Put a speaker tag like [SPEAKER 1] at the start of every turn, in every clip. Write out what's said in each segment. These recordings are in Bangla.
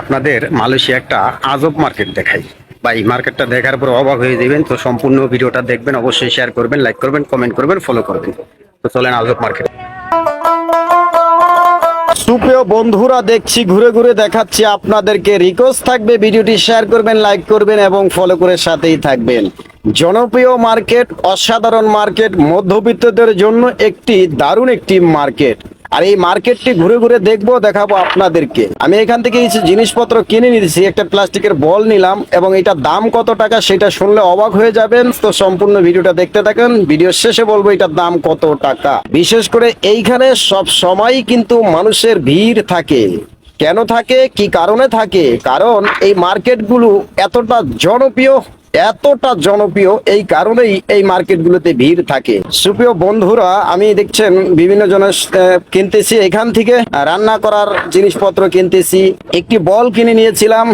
[SPEAKER 1] আপনাদের মালয়েশিয়া একটা আজব মার্কেট দেখাই। বা এই মার্কেটটা দেখার পর অবাক হয়ে যাবেন। তো সম্পূর্ণ ভিডিওটা দেখবেন, অবশ্যই শেয়ার করবেন লাইক করবেন কমেন্ট করবেন ফলো করবেন। তো চলেন আজব মার্কেট সুপ্রিয় বন্ধুরা, দেখছি, ঘুরে ঘুরে দেখাচ্ছি আপনাদেরকে। রিকোয়েস্ট থাকবে, ভিডিওটি শেয়ার করবেন লাইক করবেন এবং ফলো করে সাথেই থাকবেন। জনপ্রিয় মার্কেট অসাধারণ মার্কেট মধ্যবিত্তদের জন্য একটি দারুণ একটি মার্কেট আর এই মার্কেটটি ঘুরে ঘুরে দেখব, দেখাবো আপনাদেরকে। আমি এখান থেকে কিছু জিনিসপত্র কিনে নিয়েছি, একটা প্লাস্টিকের বল নিলাম এবং এটার দাম কত টাকা সেটা শুনলে অবাক হয়ে যাবেন। তো সম্পূর্ণ ভিডিওটা দেখতে থাকেন। ভিডিও শেষে বলব এটার দাম কত টাকা। বিশেষ করে এইখানে সব সময় কিন্তু মানুষের ভিড় থাকে। কেন থাকে? কি কারণে থাকে? কারণ এই মার্কেটগুলো এতটা জনপ্রিয় এতটা জনপ্রিয়, এই কারণেই এই মার্কেটগুলোতে ভিড় থাকে। সুপ্রিয় বন্ধুরা, আমি দেখছেন বিভিন্ন জনের কিনতেছি এখান থেকে রান্না করার জিনিসপত্র কিনতেছি। একটি বল কিনে নিয়েছিলাম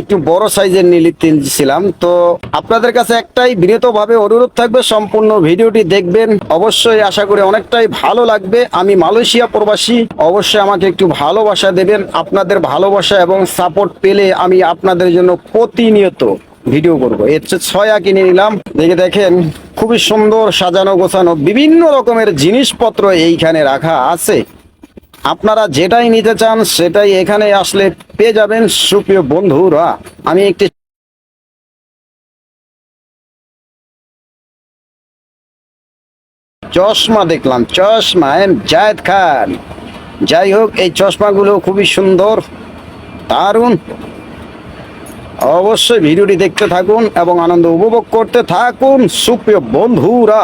[SPEAKER 1] একটু বড় সাইজের নিয়েছিলাম তো আপনাদের কাছে একটাই বিনীতভাবে অনুরোধ থাকবে, সম্পূর্ণ ভিডিওটি দেখবেন। অবশ্যই আশা করি অনেকটাই ভালো লাগবে। আমি মালয়েশিয়া প্রবাসী, অবশ্যই আমাকে একটু ভালোবাসা দেবেন। আপনাদের ভালোবাসা এবং সাপোর্ট পেলে আমি আপনাদের জন্য প্রতিনিয়ত ভিডিও করব। এর ছয়া কিনে নিলাম। দেখে দেখেন, খুবই সুন্দর সাজানো গোছানো বিভিন্ন রকমের জিনিসপত্র এইখানে রাখা আছে। আপনারা যেটাই নিতে চান, সেটাই এখানে আসলে পেয়ে যাবেন সুপ্রিয় বন্ধুরা। আমি একটি চশমা দেখলাম। চশমা এম জায়দ খান। যাই হোক, এই চশমাগুলো খুবই সুন্দর, দারুণ। অবশ্যই ভিডিওটি দেখতে থাকুন এবং আনন্দ উপভোগ করতে থাকুন, সুপ্রিয় বন্ধুরা।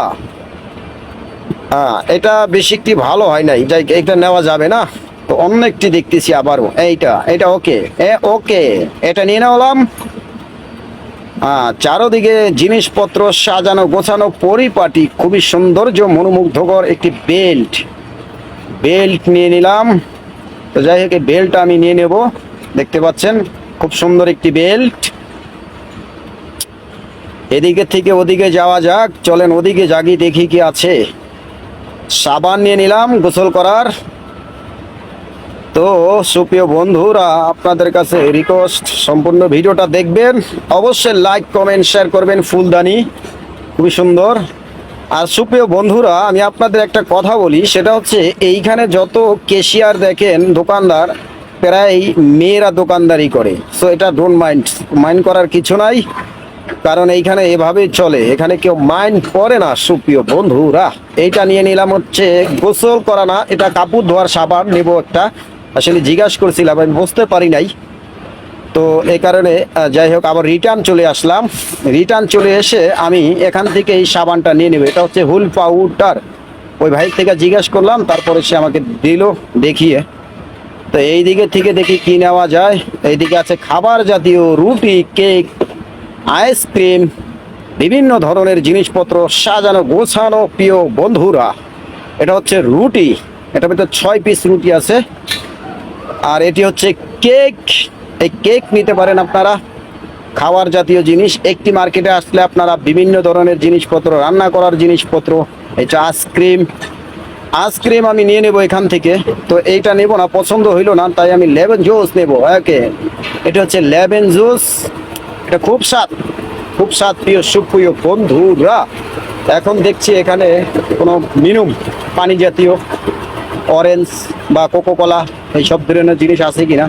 [SPEAKER 1] হ্যাঁ এটা বেশি একটি ভালো হয় নাই, যাই এটা নেওয়া যাবে না। তো অন্য একটি দেখতেছি আবারও, এইটা এটা ওকে, এ ওকে, এটা নিয়ে নেওয়ালাম হ্যাঁ চারোদিকে জিনিসপত্র সাজানো গোছানো পরিপাটি, খুবই সৌন্দর্য মনোমুগ্ধকর একটি বেল্ট। বেল্ট নিয়ে নিলাম। তো যাই হোক, এই বেল্টটা আমি নিয়ে নেব, দেখতে পাচ্ছেন? খুব সুন্দর একটি বেল্ট। এদিকে থেকে ওদিকে যাওয়া যাক। চলেন ওদিকে জাগি দেখি কি আছে। সাবান নিয়ে নিলাম গোসল করার। তো সুপ্রিয় বন্ধুরা, আপনাদের কাছে রিকোয়েস্ট সম্পূর্ণ ভিডিওটা দেখবেন। অবশ্যই লাইক কমেন্ট শেয়ার করবেন ফুলদানি। খুবই সুন্দর। আর সুপ্রিয় বন্ধুরা, আমি আপনাদের একটা কথা বলি, সেটা হচ্ছে এইখানে যত কেশিয়ার দেখেন, দোকানদার প্রায় মেয়েরা দোকানদারি করে। সো এটা ডোন্ট মাইন্ড মাইন্ড করার কিছু নাই। কারণ এইখানে এভাবেই চলে। এখানে কেউ মাইন্ড করে না, সুপ্রিয় বন্ধুরা। এইটা নিয়ে নিলাম হচ্ছে, গোসল করা না, এটা কাপড় ধোয়ার সাবান নেব একটা। আসলে জিজ্ঞাসা করছিলাম, আমি বুঝতে পারি নাই। তো এই কারণে যাই হোক, আবার রিটার্ন চলে আসলাম। রিটার্ন চলে এসে আমি এখান থেকে এই সাবানটা নিয়ে নেব। এটা হচ্ছে হুল পাউডার। ওই ভাই থেকে জিজ্ঞাসা করলাম, তারপরে সে আমাকে দিল, দেখিয়ে। তো এই দিকে থেকে দেখি কি নেওয়া যায়। এইদিকে আছে খাবার জাতীয় রুটি, কেক আইসক্রিম বিভিন্ন ধরনের জিনিসপত্র সাজানো, গোছানো প্রিয় বন্ধুরা। এটা হচ্ছে রুটি। এটা ভিতরে ছয় পিস রুটি আছে। আর এটি হচ্ছে কেক। এই কেক নিতে পারেন আপনারা। খাওয়ার জাতীয় জিনিস। একটি মার্কেটে আসলে আপনারা বিভিন্ন ধরনের জিনিসপত্র, রান্না করার জিনিসপত্র এটা আইসক্রিম আইসক্রিম আমি নিয়ে নেব এখান থেকে। তো এইটা নেব না, পছন্দ হইল না, তাই আমি লেমন জুস নেব ওকে এটা হচ্ছে লেমন জুস। এটা খুব স্বাদ খুব স্বাদ প্রিয় সুপ্রিয় বন্ধুরা। এখন দেখছি এখানে কোনো মিনুম পানি জাতীয় অরেঞ্জ বা কোকো কলা এই সব ধরনের জিনিস আছে কি না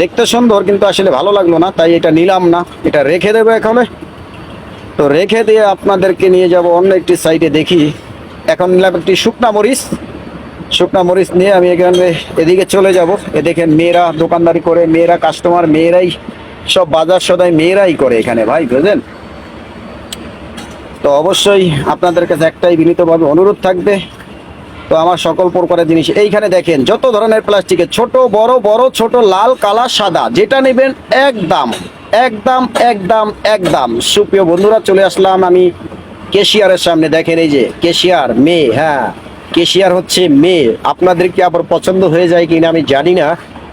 [SPEAKER 1] দেখতে সুন্দর, কিন্তু আসলে ভালো লাগল না, তাই এটা নিলাম না। এটা রেখে দেবো এখানে। তো রেখে দিয়ে আপনাদেরকে নিয়ে যাব অন্য একটি সাইডে দেখি। এখন নিলাম একটি শুকনা মরিচ। শুকনা মরিচ নিয়ে আমি এখানে এদিকে চলে যাব। এ দেখেন মেয়েরা দোকানদারি করে, মেয়েরা কাস্টমার মেয়েরাই সব বাজার সদাই মেয়েরাই করে এখানে ভাই, বুঝলেন? তো অবশ্যই আপনাদের কাছে একটাই বিনীতভাবে অনুরোধ থাকবে। তো আমার সকল প্রকারের জিনিস এইখানে দেখেন, যত ধরনের প্লাস্টিকের ছোট, বড় বড়, ছোট, লাল, কালা, সাদা, যেটা নেবেন একদম একদম একদম একদম। সুপ্রিয় বন্ধুরা, চলে আসলাম আমি কেশিয়ারের সামনে দেখেন এই যে, কেশিয়ার, মেয়ে হ্যাঁ কেশিয়ার হচ্ছে মেয়ে। আপনাদের কি আবার পছন্দ হয়ে যায় কিনা আমি জানি না।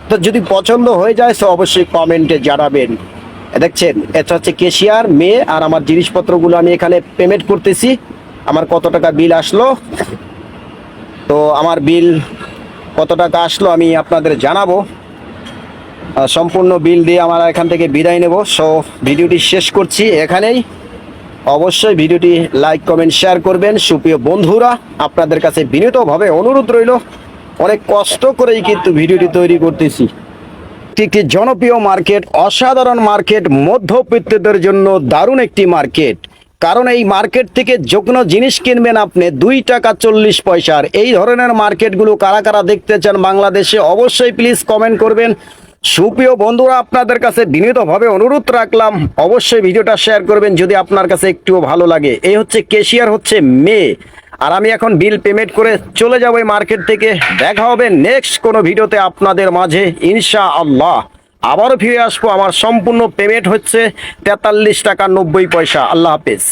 [SPEAKER 1] তো যদি পছন্দ হয়ে যায়, তো অবশ্যই কমেন্টে জানাবেন। দেখছেন, এটা হচ্ছে কেশিয়ার, মেয়ে, আর আমার জিনিসপত্রগুলো আমি এখানে পেমেন্ট করতেছি। আমার কত টাকা বিল আসলো? তো আমার বিল কত টাকা আসলো আমি আপনাদের জানাব। সম্পূর্ণ বিল দিয়ে আমরা এখান থেকে বিদায় নেব। সো ভিডিওটি শেষ করছি এখানেই। অবশ্যই ভিডিওটি লাইক, কমেন্ট, শেয়ার করবেন। সুপ্রিয় বন্ধুরা, আপনাদের কাছে বিনীতভাবে অনুরোধ রইল, অনেক কষ্ট করেই কিন্তু ভিডিওটি তৈরি করতেছি। একটি জনপ্রিয় মার্কেট, অসাধারণ মার্কেট, মধ্যবিত্তদের জন্য দারুণ একটি মার্কেট। কারণ এই মার্কেট থেকে যে কোনো জিনিস কিনবেন আপনি, দুই টাকা চল্লিশ পয়সার। এই ধরনের মার্কেটগুলো কারা কারা দেখতে চান বাংলাদেশে, অবশ্যই প্লিজ কমেন্ট করবেন। সুপ্রিয় বন্ধুরা, আপনাদের কাছে বিনীতভাবে অনুরোধ রাখলাম, অবশ্যই ভিডিওটা শেয়ার করবেন যদি আপনার কাছে একটুও ভালো লাগে। এই হচ্ছে কেশিয়ার হচ্ছে মেয়ে। আর আমি এখন বিল পেমেন্ট করে চলে যাব এই মার্কেট থেকে। দেখা হবে নেক্সট কোনো ভিডিওতে আপনাদের মাঝে ইনশা আল্লাহ আবারও ফিরে আসব, আমার সম্পূর্ণ পেমেন্ট হচ্ছে তেতাল্লিশ টাকা নব্বই পয়সা। আল্লাহ হাফেজ।